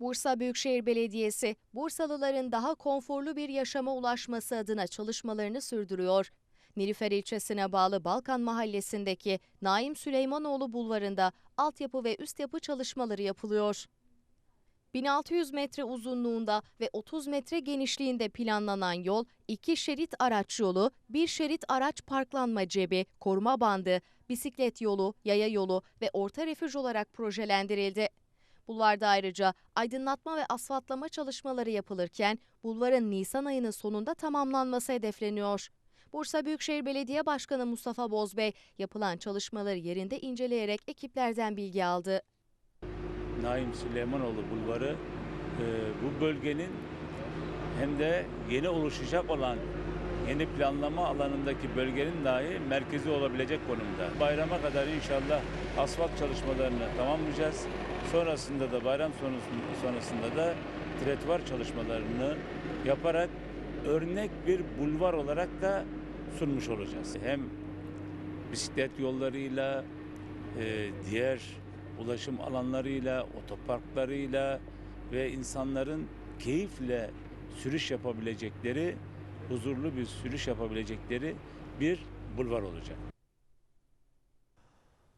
Bursa Büyükşehir Belediyesi, Bursalıların daha konforlu bir yaşama ulaşması adına çalışmalarını sürdürüyor. Nilüfer ilçesine bağlı Balkan Mahallesi'ndeki Naim Süleymanoğlu Bulvarı'nda altyapı ve üst yapı çalışmaları yapılıyor. 1600 metre uzunluğunda ve 30 metre genişliğinde planlanan yol, iki şerit araç yolu, bir şerit araç parklanma cebi, koruma bandı, bisiklet yolu, yaya yolu ve orta refüj olarak projelendirildi. Bulvarda ayrıca aydınlatma ve asfaltlama çalışmaları yapılırken bulvarın Nisan ayının sonunda tamamlanması hedefleniyor. Bursa Büyükşehir Belediye Başkanı Mustafa Bozbey yapılan çalışmaları yerinde inceleyerek ekiplerden bilgi aldı. Naim Süleymanoğlu Bulvarı e, bu bölgenin hem de yeni oluşacak olan yeni planlama alanındaki bölgenin dahi merkezi olabilecek konumda. Bayrama kadar inşallah asfalt çalışmalarını tamamlayacağız. Sonrasında da bayram sonrasında, da tretvar çalışmalarını yaparak örnek bir bulvar olarak da sunmuş olacağız. Hem bisiklet yollarıyla, e, diğer ulaşım alanlarıyla, otoparklarıyla ve insanların keyifle sürüş yapabilecekleri, huzurlu bir sürüş yapabilecekleri bir bulvar olacak.